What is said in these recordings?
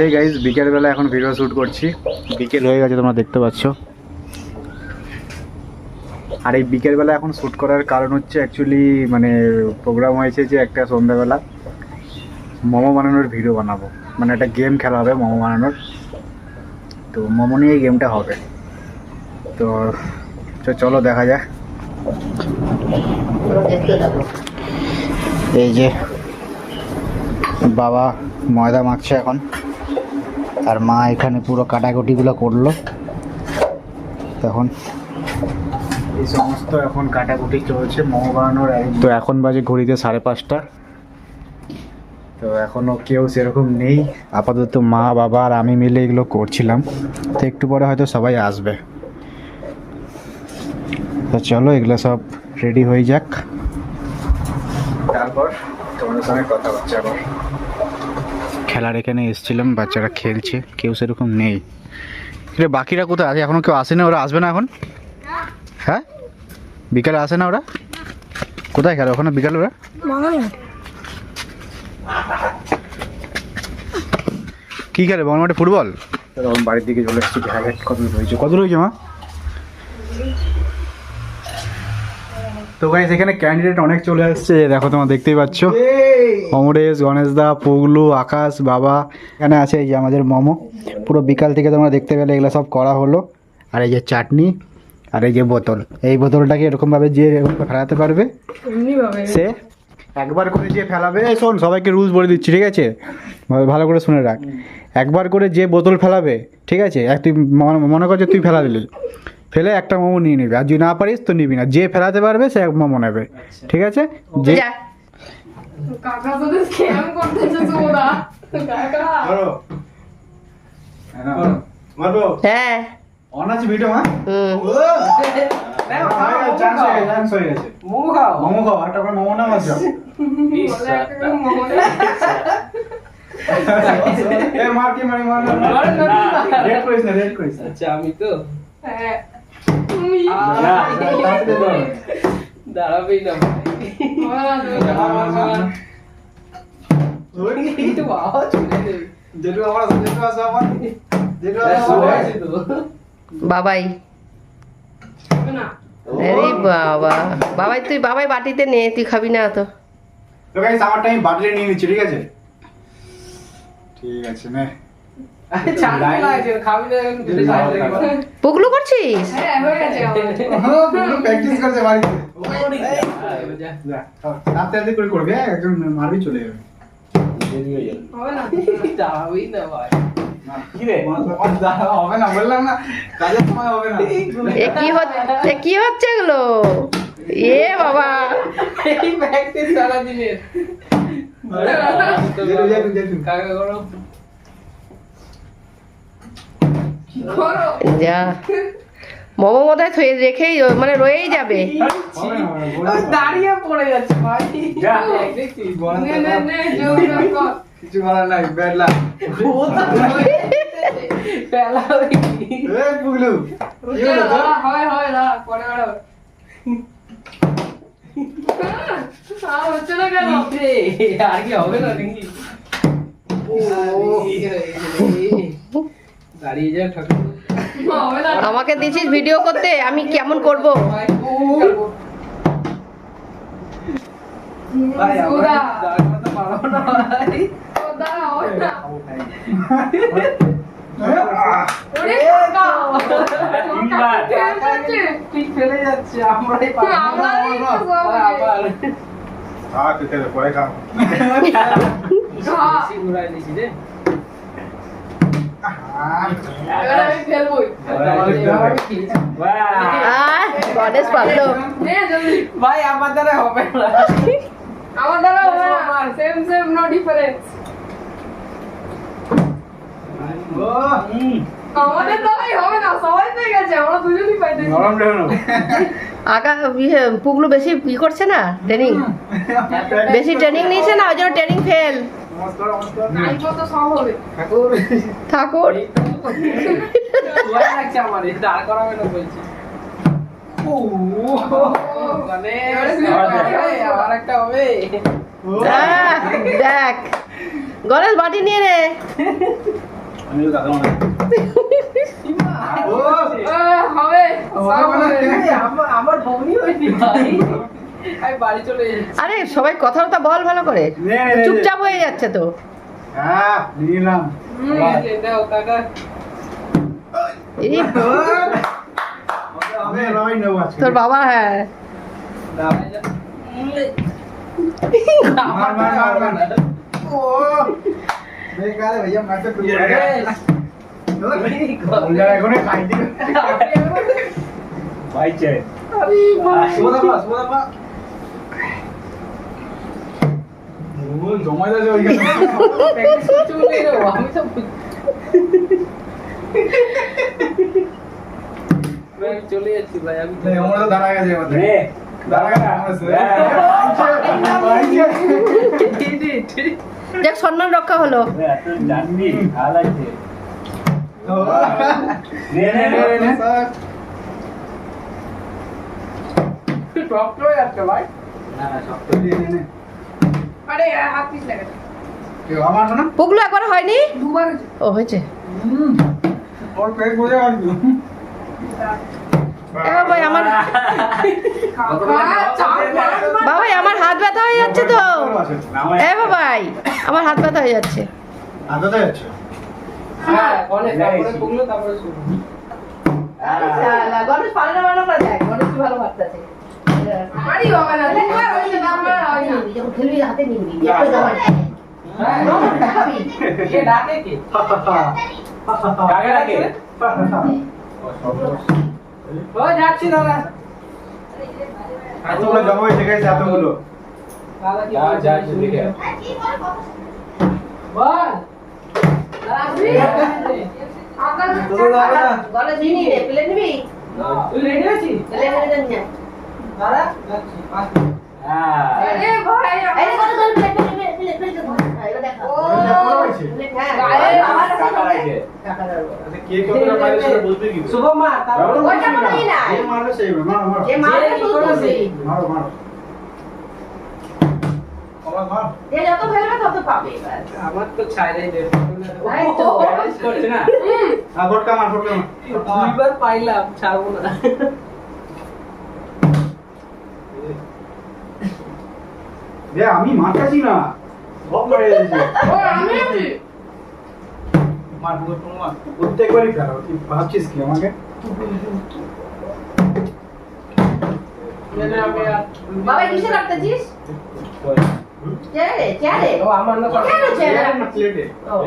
বাজে গাইজ বিকেলবেলা এখন ভিডিও শ্যুট করছি। বিকেল হয়ে গেছে তোমরা দেখতে পাচ্ছ। আর এই বিকেলবেলা এখন শ্যুট করার কারণ হচ্ছে অ্যাকচুয়ালি মানে প্রোগ্রাম হয়েছে যে একটা সন্ধ্যাবেলা মোমো বানানোর ভিডিও বানাবো। মানে একটা গেম খেলা হবে মোমো বানানোর। তো মোমো নিয়ে গেমটা হবে। তো চলো দেখা যাক। এই যে বাবা ময়দা মাখছে এখন। আর মা এখানে পুরো কাটাকুটিগুলো করল। তখন এই সমস্ত এখন কাটাকুটি চলছে মোমো বানানোর তো এখন বাজে ঘড়িতে সাড়ে পাঁচটা। তো এখনও কেউ সেরকম নেই। আপাতত মা বাবা আর আমি মিলে এগুলো করছিলাম। তো একটু পরে হয়তো সবাই আসবে। তো চলো এগুলো সব রেডি হয়ে যাক। তারপর তোমাদের সঙ্গে কথা হচ্ছে আবার। খেলার এখানে এসেছিলাম বাচ্চারা খেলছে কেউ সেরকম নেই। রে বাকিরা কোথায়? আছে এখনও কেউ আসে না ওরা আসবে না এখন? হ্যাঁ? বিকালে আসে না ওরা? কোথায় খেলে? ওখানে বিকালে ওরা? কি খেলে? বল মাঠে ফুটবল বাড়ির দিকে চলে এসেছি কত দূর রয়েছে কত রয়েছে মা? তো গাইস এখানে ক্যান্ডিডেট অনেক চলে আসছে। দেখো তোমরা দেখতেই পাচ্ছ। অমরেশ গণেশ দা পগলু আকাশ বাবা এখানে আছে এই যে আমাদের মোমো। পুরো বিকাল থেকে তোমরা দেখতে পেলে এগুলো সব করা হলো। আর এই যে চাটনি আর এই যে বোতল। এই বোতলটাকে এরকমভাবে যে এরকম ফেলাতে পারবে সে একবার করে যে ফেলাবে শোন সবাইকে রুলস বলে দিচ্ছি ঠিক আছে? ভালো- করে শুনে রাখ। একবার করে যে বোতল ফেলাবে ঠিক আছে? এক তুই মনে- মনে কর যে তুই ফেলা দিলি। ফেলে একটা মোমো নিয়ে নিবি। আর যদি না পারিস তো নিবি না। যে ফেলাতে পারবে সে এক মোমো নেবে। ঠিক আছে? যে যা কাকা তো স্ক্যাম করতেছে তোরা কাকা হ্যাঁ অন আছে ভিডিও হ্যাঁ হুম মোমো খাও মোমো খাও একটা করে মোমো নাম আছে বলে একটা মনে এ মার কি মারি মার রেড করিস না রেড করিস না আচ্ছা আমি তো হ্যাঁ তুমি তাড়াতাড়ি দাও। দাঁড়াবেই না বলা তুমি কিন্তু বাবা চলে দেবে যেটু আমার যেটু আছে আমার যেটু আছে সবাই আমার আছে তো বাবাই না আরে বাবা। বাবাই তুই বাবাই বাটিতে নে তুই খাবি না তো। তো গাইস আমারটা আমি বাটিতে নিয়ে নিচ্ছি ঠিক আছে? ঠিক আছে নে। পুগলু করছিস হ্যাঁ হয়ে গেছে আমার প্র্যাকটিস করছে বাড়িতে যা যা তাড়াতাড়ি করে করবে হ্যাঁ? মারবি চলে যাবে হবে না দাঁড়াবেই না ভাই কি রে হবে না বললাম না হবে এ কি হচ্ছে এ কি হচ্ছে এগুলো এ বাবা এই প্র্যাকটিস সারা দিনের কাকা করো করো যা মোমো মোদায় থয়ে রেখেই মানে রয়েই যাবে না না, না। দাঁড়িয়ে পড়ে যাচ্ছে ভাই নে নে নে কিছু বলার নাই ব্যাড লাক পেলা এই পুগলু কি হলো তোর? দাঁড়া, হয় হয় দাঁড়া পরে আর আর হচ্ছে না কেন আর কি হবে না নাকি দাঁড়িয়ে যা ঠাকুর। আমাকে দিছিস ভিডিও করতে আমি কেমন করব? ভাই আমার আমরাই গণেশ পারল ভাই আমার দ্বারা হবে না আমার দ্বারা হবে না সেম সেম নো ডিফারেন্স আমাদের দ্বারাই হবে না সবাই পেয়ে গেছে আমরা দুজনই পাইতেছি নরম রে না আকা ইয়ে, পুগলু বেশি ই করছে না ট্রেনিং বেশি ট্রেনিং নিয়েছে না? ওই জন্য ট্রেনিং ফেল নমস্কার নমস্কার। আইব তো সব হবে ঠাকুর মানে দেখ গণেশ বাটি নিয়ে রে আমি তো দাদা মনে হবে। আমার হয়নি। ভাই বাড়ি চলে আরে সবাই কথা কথা বল ভালো করে। চুপচাপ হয়ে যাচ্ছে তো। হ্যাঁ নিলাম। তোর বাবা হ্যাঁ। ভাই চলে যাচ্ছি ভাই আমি লে আমরা তো দাঁড়া গেছে দেখ সম্মান রক্ষা হলো টপ ভাই আরে হাত পিছ লাগে। কেউ আমার পুগলু একবার হয়নি? ও হয়েছে। ভাই আমার। বাবাই আমার হাত ব্যথা হয়ে যাচ্ছে তো। এ বাবাই আমার হাত ব্যথা হয়ে যাচ্ছে। হ্যাঁ শুরু গণেশ পারে না দেখ গণেশ ভালো ভাত আছে আমারই হবে না, দুবার হয়েছে, দুবার হয়নি। যখন খেলবি হাতে নিবি কে ডাকে কে কাকে ডাকে ও যাচ্ছি দাদা এতগুলো জমা হয়েছে গেছে এতগুলো যা যা দিকে বল কাকা, গণেশ নিবি? রে প্লেট নিবি তুই রেডি আছিস প্লেট নিয়ে আমার তো ছাইরাই দে এই তো। ব্যালেন্স করছে না আর মার ফটকা মার দুইবার পাইলাম ছাড়বো না দে আমি মারতাছি না। সব লড়ে যাচ্ছে আমি আছি। মার পুরো পুরো প্রত্যেকবারই ফেলো তুই ভাবছিস কি আমাকে? এনে আমি আর বাবা কিসে রাখতেছিস চেয়ারে চেয়ারে। ও আমার না কেন চেয়ারে প্লেটে ও।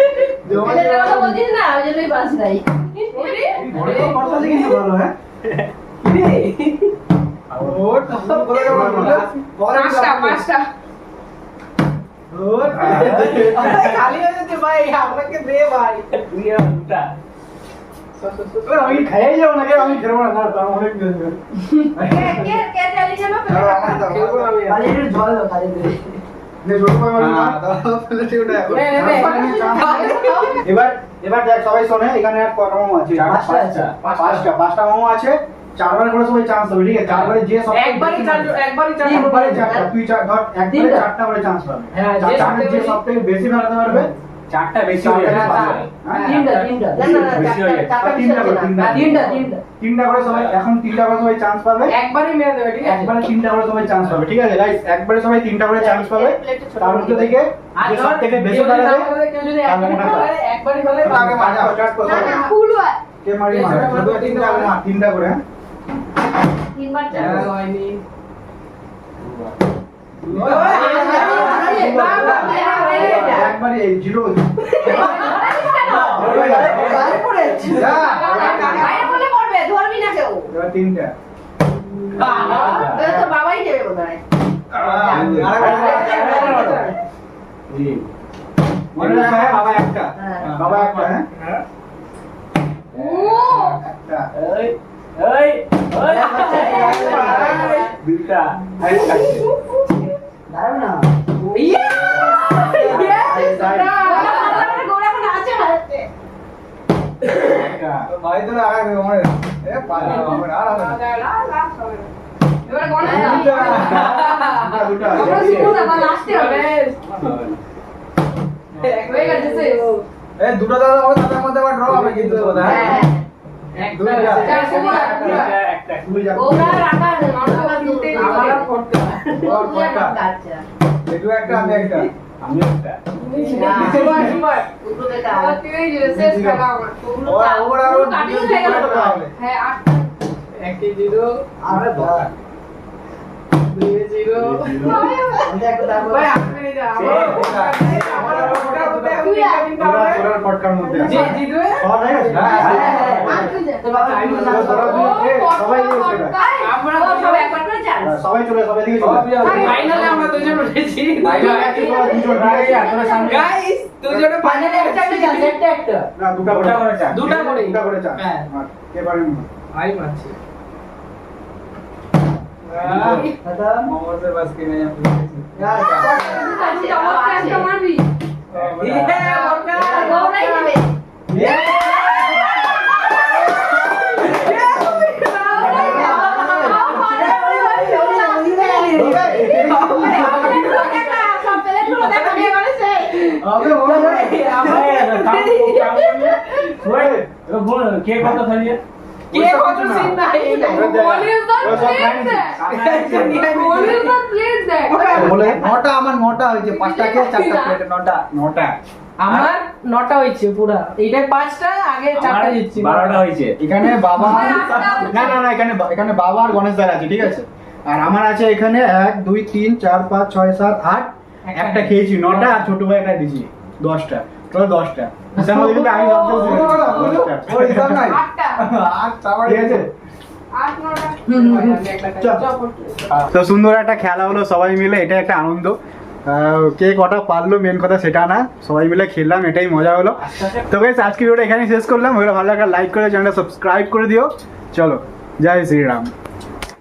হ্যাঁ? হ্যাঁ হয়ে। আমি খাইয়ে যাব নাকি? আমি খেলব না অনেক আমি জল এবার এবার দেখ সবাই শোনে এখানে কটা মোমো আছে? পাঁচটা পাঁচটা পাঁচটা। মোমো আছে। চারবার করে সবাই চান্স হবে ঠিক আছে? চারবারে যে সব একবারই চার একবারই চার একবারে চারটা তুই চার ধর একবারে চারটা করে চান্স পাবে। হ্যাঁ, যে চারটে সবথেকে যে বেশি- সব থেকে বেশি মারাতে পারবে চারটা বেশি হয়ে গেছে। হ্যাঁ? তিনটা তিনটা না না না বেশি হয়ে গেছে। তিনটা করে, তিনটা। তিনটা তিনটা। তিনটা করে সবাই এখন তিনটা করে সবাই চান্স পাবে? একবারই মেরে দেবে ঠিক আছে? একবারে তিনটা করে সবাই চান্স পাবে ঠিক আছে? গাইস একবারে সবাই তিনটা করে চান্স পাবে। তার মধ্যে থেকে আর ধর, থেকে বেশি কেউ যদি মারাবে না করে, কেউ যদি একবারই ফেলে, একবারই ফেলে, আগে মারা। স্টার্ট করো না, না, ফুল হয়। কে মারি? মারা তিনটা করে তিনটা করে হ্যাঁ? তিনবার হ্যাঁ, চান্স। হয়নি। তিনটা বাবাই দেবে বোধহয় তিন। মনে হ্যাঁ, বাবা একটা হ্যাঁ। বাবা একটা হ্যাঁ একটা এই, এই, এই। দুটা। দাঁড়াও না। দুটা। দাদা হবে তাদের মধ্যে আবার ড্র হবে কিন্তু একটা একটা হয়। আচ্ছা। আমি। একটি। জিরো। হয়ে হ্যাঁ হ্যাঁ সবাই চাল চলে সবাই দিকে ফাইনালে আমরা দুজন উঠেছি গাইস দুজনে ফাইনালে একটা একটা একটা না দুটা করে দুটা করে। দুটা করে চার হ্যাঁ। কে পারেন না ভাই মারছি মোহাম্মদের বাস কে নেই আপনি তুই আমাকে একটা মারবি। ওরাই নেবে সব প্লেটগুলো দেখা দিয়ে গেছে আবে ওরা কে কত খালিয়ে কে কত সিন নাই Police the plate দেখ। Police the plate দেখ। বলে নটা আমার নটা হয়েছে পাঁচটা কে চারটা প্লেটে নটা। নটা। আমার নটা হয়েছে পুরা। এইটাই পাঁচটা আগে চারটা দিচ্ছি বারোটা হয়েছে। এখানে বাবা আটটা হচ্ছে। না না না এখানে এখানে বাবা আর গণেশ দার আছে ঠিক আছে? আর আমার আছে এখানে এক দুই তিন চার পাঁচ ছয় সাত আট। একটা খেয়েছি। নটা আর ছোট ভাই একটা দিয়েছি দশটা। তোর দশটা আমি। তো সুন্দর একটা খেলা হলো সবাই মিলে এটা একটা আনন্দ। কে কটা পারল মেন কথা সেটা না। সবাই মিলে খেললাম এটাই মজা হলো। তো গাইস আজকে ভিডিওটা এখানেই শেষ করলাম। ভালো লাগলে লাইক করে চ্যানেলটা সাবস্ক্রাইব করে দিও। চলো জয় শ্রীরাম।